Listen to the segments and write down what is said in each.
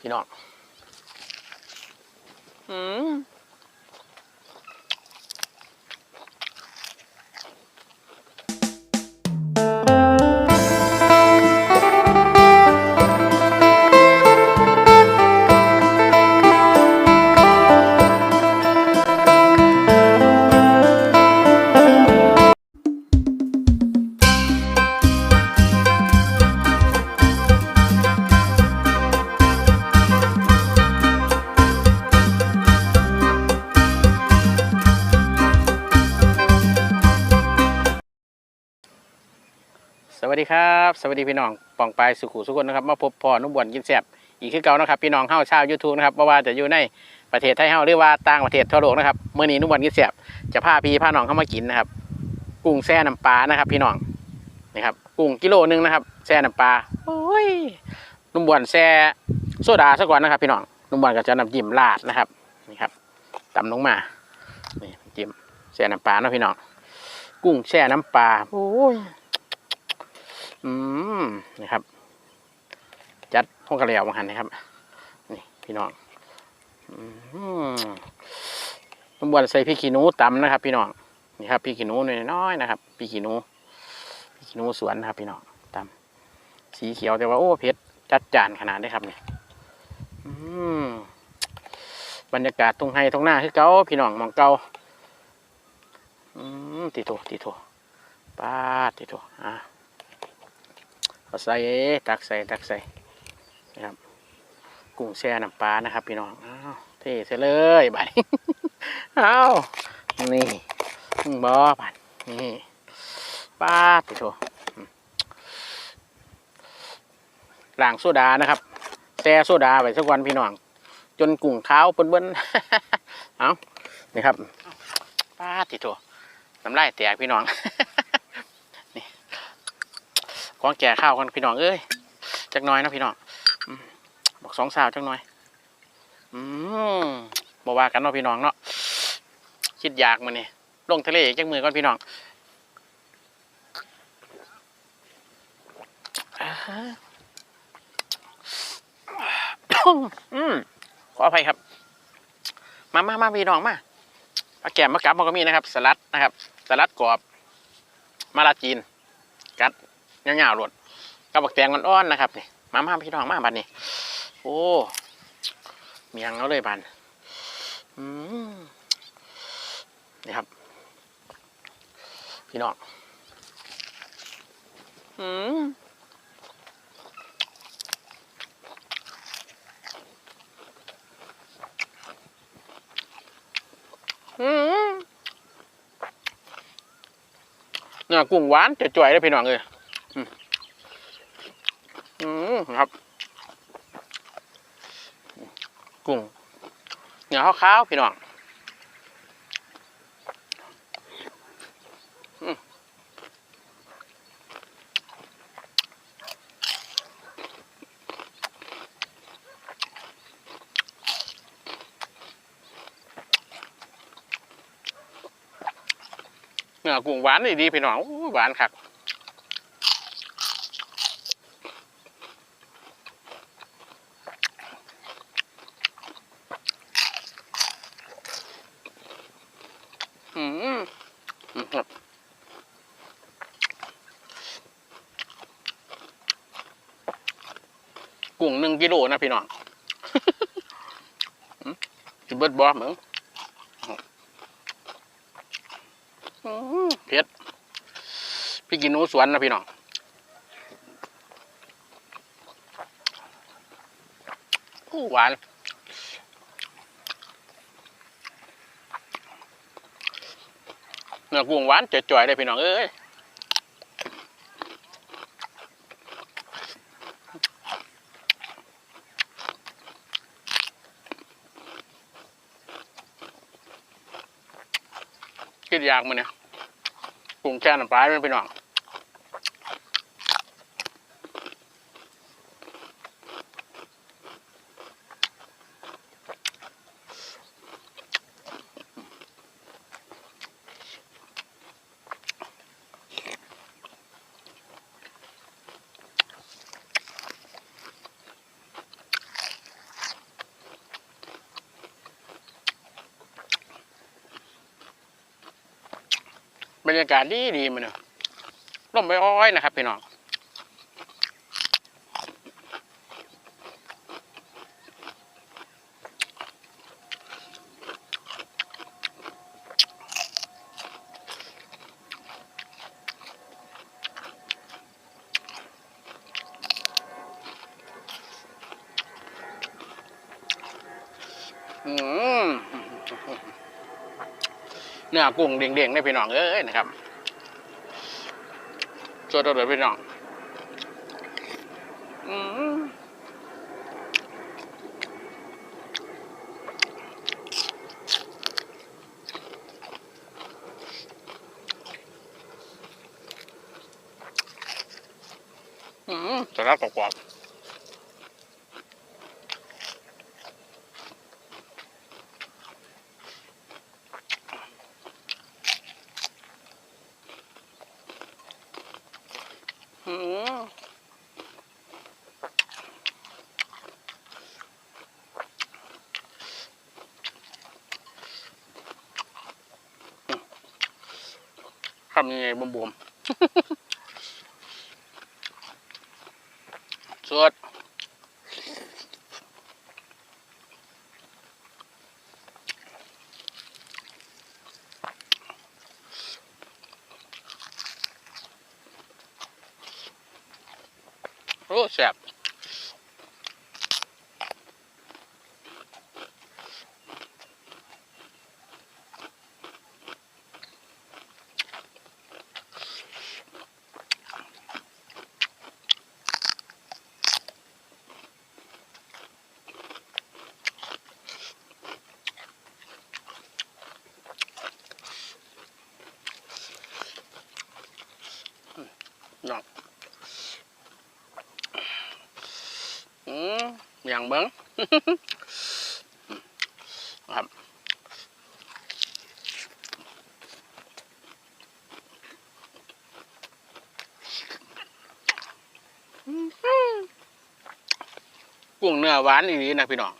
พี่น้องอืม สวัสดีครับ สวัสดีพี่น้องปองปายสุขุสุขนนะครับมาพบพ่อนุ่มบวนกินแซ่บอีกคือเก่านะครับพี่น้องเฮาชาวยูทูบนะครับบ่ว่าจะอยู่ในประเทศไทยเฮาหรือว่าต่างประเทศทั่วโลกนะครับเมื้อนี้นุ่มบวนกินแซ่บจะพาพี่พาน้องเข้ามากินนะครับ กุ้งแช่น้ำปลานะครับ พี่น้องนี่ครับกุ้งกิโลนึงนะครับแช่น้ำปลาโอ้ยนุ่มบวนแช่โซดาซะก่อนนะครับ พี่น้องนุ่มบวนก็จะน้ำจิ้มราดนะครับนี่ครับตำลงมานี่จิ้มแช่น้ำปลาเนาะพี่น้องกุ้งแช่น้ำปลาโอ้ย อืมนะครับ จัดห้องกระเหลียวมาหันนะครับ นี่พี่น้องอืมตำบวนใส่พริกขี้นูตำนะครับ พี่น้องนี่ครับพริกขี้นูน้อยๆนะครับพริกขี้นูพริกขี้นูสวนนะครับ พี่น้องตำสีเขียวแต่ว่าโอ้เผ็ดจัดจานขนาดได้ครับเนี่ยอืมบรรยากาศตรงไฮตรงหน้าคือเก่าพี่น้องมองเก่าอืมติโตติโตป้าดติโตอะ เอาใส่ตักใส่ตักใส่นะครับ กุ้งแช่น้ำปลานะครับ พี่น้องอ้าวเทใส่เลยบัดอ้าวนี่บอบัดนี่ปาติโถล้างโซดานะครับแช่โซดาไว้สักวันพี่น้องจนกุ้งขาวเปิ้นๆเอานี่ครับปาติโถน้ำลายแตกพี่น้อง กองแก่ข้าวกันพี่น้องเอ้ยจักน้อยนะพี่น้องบอกสองสาวจักน้อย อืมบอกว่ากันเนาะพี่น้องเนาะคิดอยากมันนี่ลงทะเลจักมือก่อนพี่น้องอืมขออภัยครับ มามามาพี่น้องมาปลาแก้มมะกับมันก็มีนะครับ สลัดนะครับ สลัดกรอบ มาลาจีน กัด เงาๆหลดกับบักแตงอ่อนๆนะครับนี่มามาพี่น้องมาบัดนี้ โอ้เมียงเอาเลยบันอืมนี่ครับ พี่น้องอืมอืมเนื้อกุ้งหวานจ่อยๆเลยพี่น้องเลยอืม ครับ กุ้งเนื้อขาวๆพี่น้องเนื้อกุ้งหวานดีๆพี่น้องหวานคัก อืมอืมครับกุ้งหนึ่งกิโลนะ พี่น้องอืมสิเบิดบอเหมืองอืมเผ็ดพี่กินหนูสวนนะพี่น้องหวานเนื้อกุ้งหวานจ่อยๆเลยพี่น้องเอ้ย ดยากมันเนี่ยกุ้งแช่น้ำปลาไม่เป็นหวัง บรรยากาศดีดีมันเนอะร่มไม่อ้อยนะครับพี่น้อง เนื้อกุ้งเด้งๆได้พี่น้องเอ้ยนะครับสดๆเลยพี่น้อง อืมอืมสลัดกรอบๆอืมทำยังไงบวมๆ สดโอ้แซ่บน้องอืม อย่างเบิ้งครับกุ้งเนื้อหวานอีหลีนะพี่น้อง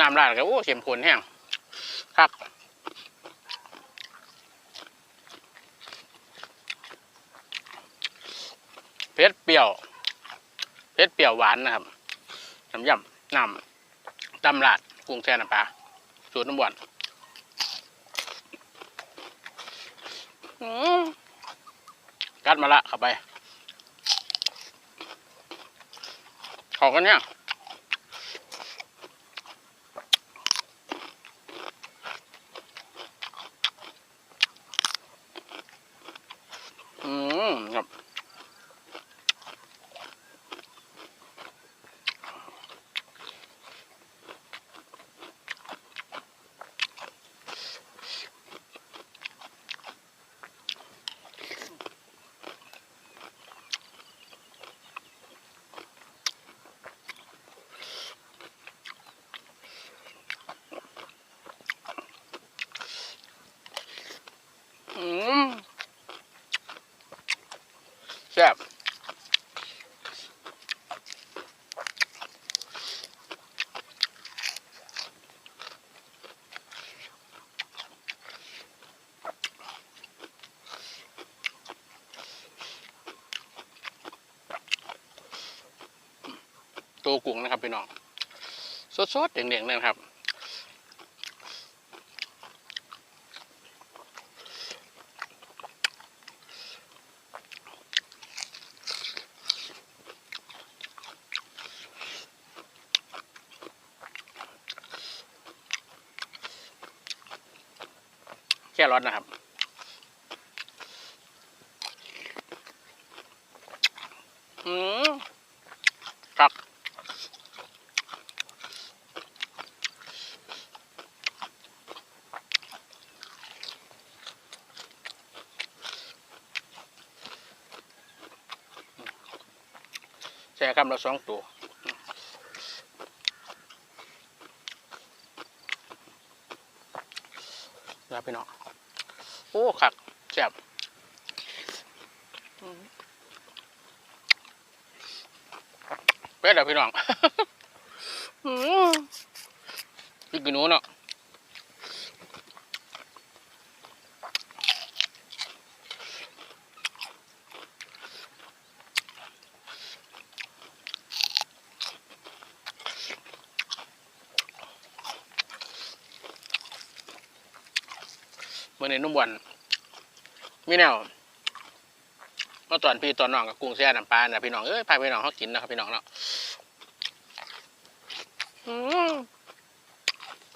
น้ำราดก็โอ้เข้มข้นแห้งครับ เผ็ดเปรี้ยวเผ็ ดเปรี้ยวหวานนะครับน้ำยำน้ำตำราดกุ้งแช่น้ำปลาสูตรน้ำหวานอืมกัดมาละเข้าไปขอกันเนี่ยอืมครับ อืม แซ่บตัวกุ้งนะครับพี่น้องสดๆเด่งๆนะครับ แค่รสนะครับ อืมครับแช่คำละสองตัวแล้วพี่น้อง โอ้คักแซ่บอืมเป็ดเหรอพี่น้องอืมพริกขี้หนูเนาะ นุ่มวนมีแนวเมื่อตอนพี่ตอนน้องกับกุ้งแช่น้ำปลานะพี่น้องเอ้ยพาพี่น้องเขากินนะครับพี่น้องเนาะอืม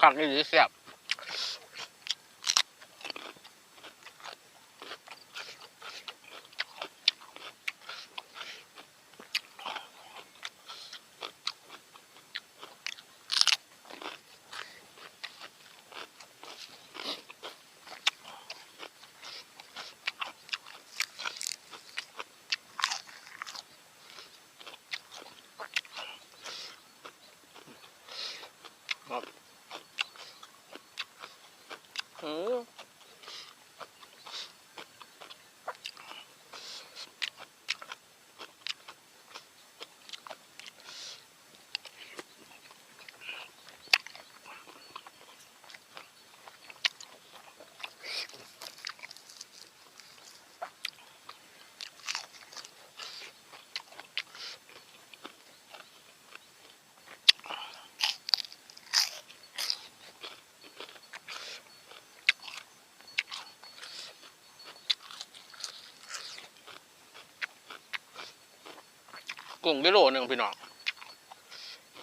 คักนี่ดีแซ่บอืม กุ้งได้โลหนึ่งพี่น้อง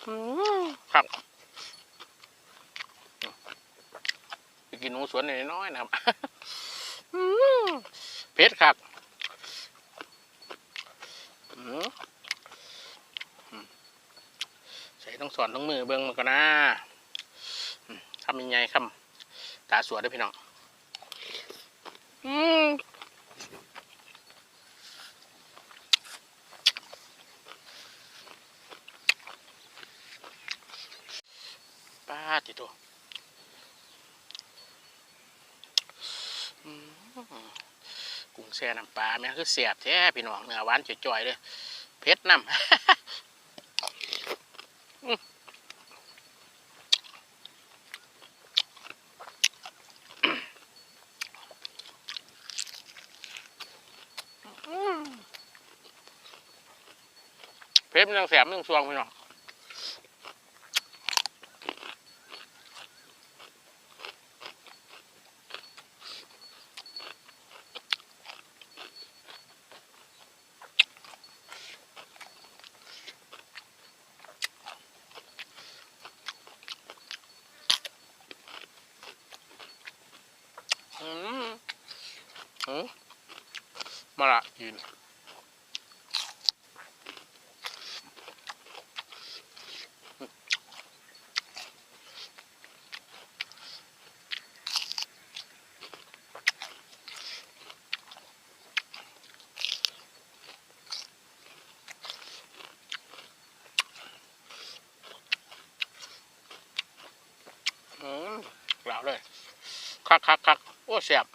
อืมครับไปกินหนูสวนน้อยๆนะครับอืมเผ็ดครับอืมอืมใส่ต้องสอนต้องมือเบิ้งมันก็นะอืมทำยังไงคำตาสวยเด้วยพี่น้อง อืม ติโตัวกุ้งแช่น้ำปลาแม่งคือเสียบแท้พี่น้องเนื้อหวานจ่อยๆเลยเผ็ดน้ำเผ็ดมันยังแสบมันยังสวงพี่น้อง อืมอืม มาละยืนอืมหล่าเลย คักคักคักโอ้เสียบ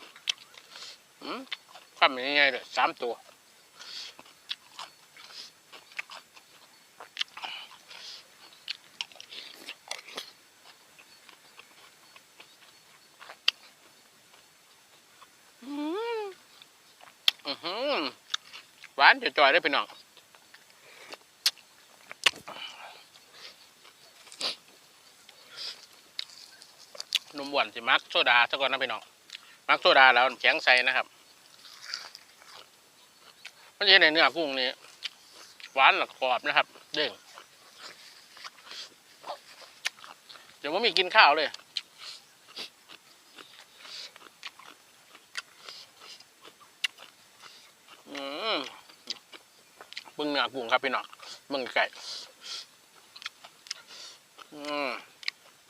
อืม ข้ามยังไงเลยสามตัวอืมอือหือหวานจะจ่อยได้พี่น้องนมหวานสิมักโซดาซะก่อนนะพี่น้องมักโซดาแล้วแข็งใสนะครับ มันจะในเนื้อกุ้งนี้หวานหลักกรอบนะครับ เด้งเดี๋ยวว่ามีกินข้าวเลยอืมเบึงเนื้อกุ้งครับพี่น้องเบึงไก่อืม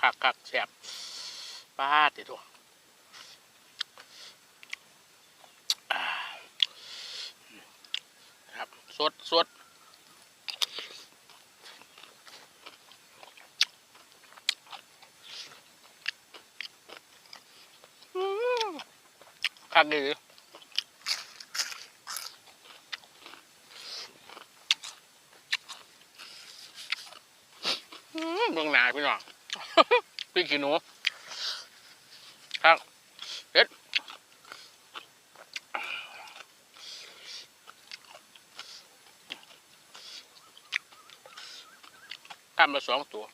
คักคักแซ่บป้าติดตัว ครับ สดสดคักดีเมืองหน้าพี่น้องพี่กินหนูครับเด็ดทำ มาสองตัว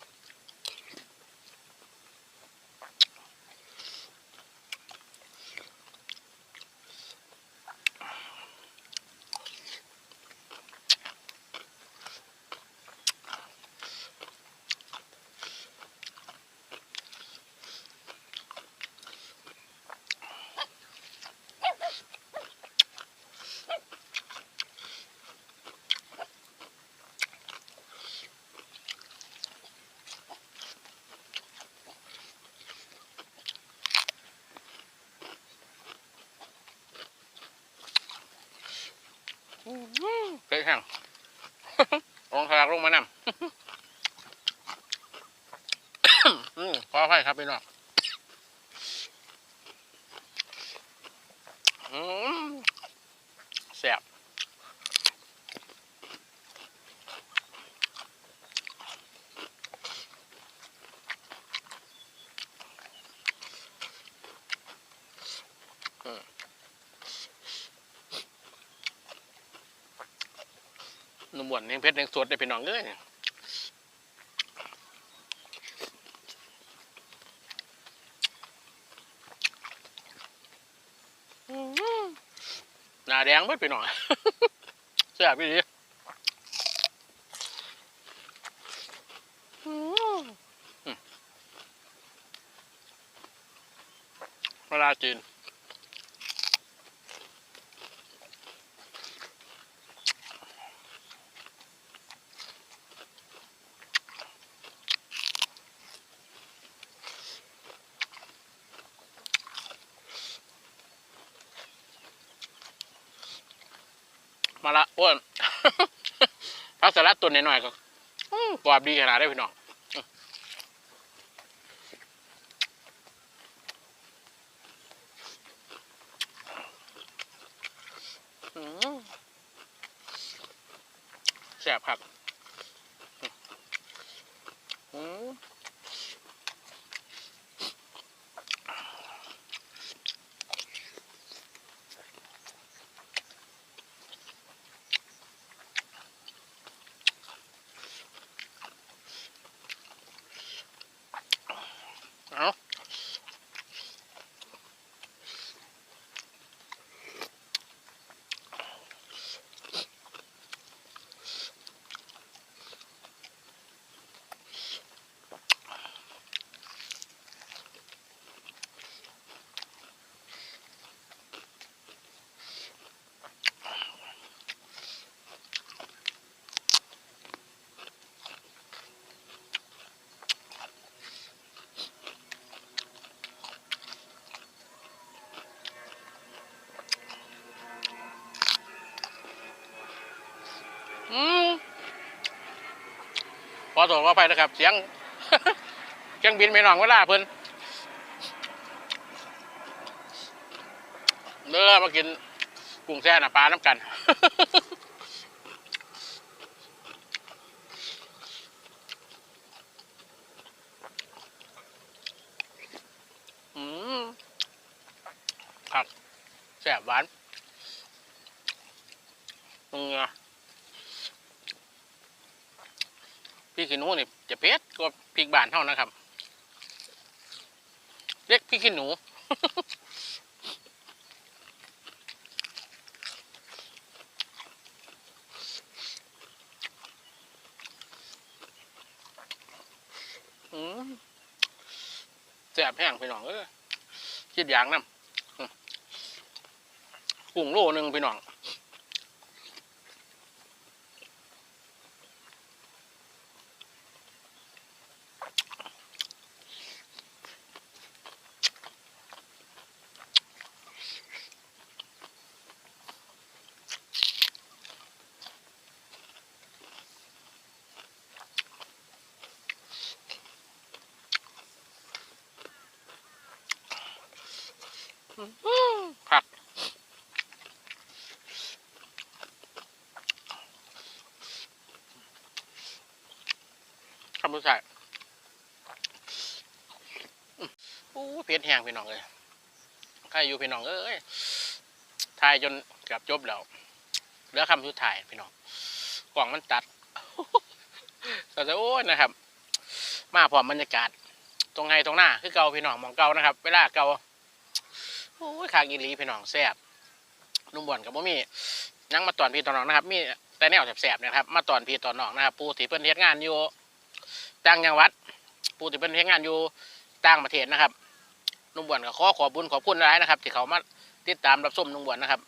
เฮ้ยแห้งลงทะลักลงมานำอืมขออภัยครับพี่น้องอืมแซ่บอืมหนุ่มบ วนเนียงเพชรเนียงสดได้พี่น้องเอ้ยหน้าแดงเบิดไปหน่อยแซ่บพี่ดีเวลาจีนมาละอ้วน พักสลัด ตัวหน่อยๆก็อื้อกรอบดีขนาดได้พี่น้องอื้อแซ่บครับอื้อเอาอืมขอ โทษขออภัยนะครับ เสียงเครื่องบินไม่นองเวลาเพิ่นเด้อมากินกุ้งแซ่น้ำปลาน้ำกันอืมครับแซ่บหวานเงือ พี่ขี้หนูนี่จะเผ็ดกว่าพริกบานเท่านะครับ เรียกพี่ขี้หนู อืมแซ่บแห้งพี่น้องเออคิดอย่างน้ำอืมกุ้งโลหนึ่งพี่น้อง ครักคำบุษาอู้เพี้ยนแห้งพี่น้องเลยใครอยู่พี่น้องเอ้ยทายจนเกือบจบแล้วเหลือคำสุดท้ายพี่น้องกล่องมันตัดก็จะโอ้ยนะครับ มาพร้อมบรรยากาศ ตรงไหนตรงหน้าคือเก่าพี่น้องมองเก่านะครับ เวลาเก่า โอ้ยคางอีหลีพี่น้องแซ่บนุ่มบ่วนกับบ่มียังมาตอนพี่ตอนน้องนะครับมีแต่แนวแสบๆนะครับ มาตอนพี่ตอนน้องนะครับปูที่เพิ่นเฮ็ดงานอยู่ต่างจังหวัด ปูที่เพิ่นเฮ็ดงานอยู่ต่างประเทศนะครับนุ่มบ่วนก็ขอขอบุญขอบคุณหลายนะครับ ที่เขามาติดตามรับชมนุ่มบ่วนนะครับ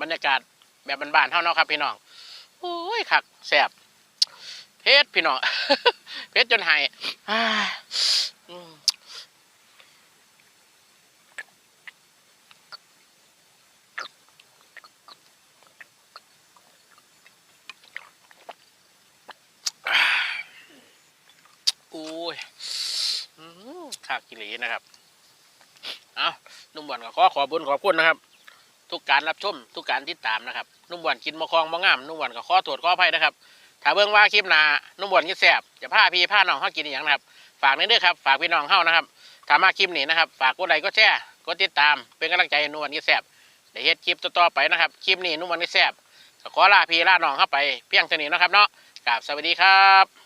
บรรยากาศแบบบ้านๆเท่าเนาะครับ พี่น้องโอ้ยคักแซบเพชรพี่น้องเพชรจนหาย อ่าอืมอุ้ ยอืมคักกิเลนะครับเอานุ่มบวนก็ขอขอบุญขอบคุณนะครับ ทุกการรับชมทุกการติดตามนะครับ นุ่มบวนกินมะคองมะงาม นุ่มบวนก็ขอตรวจขออภัยนะครับ ถ้าเบิ่งว่าคลิปหนานุ่มบวนกินแซ่บจะพาพี่พาน้องเฮากินอย่างนะครับ ฝากในเด้อครับ ฝากพี่น้องเฮานะครับถ้ามาคลิปนี้นะครับ ฝากกดไลค์กดแชร์กดติดตามเป็นกำลังใจนุ่มบวนกินแซ่บได้เฮ็ดคลิปต่อไปนะครับ คลิปนี้นุ่มบวนกินแซ่บก็ขอลาพี่ลาน้องเข้าไปเพียงเท่านี้นะครับเนาะกราบสวัสดีครับ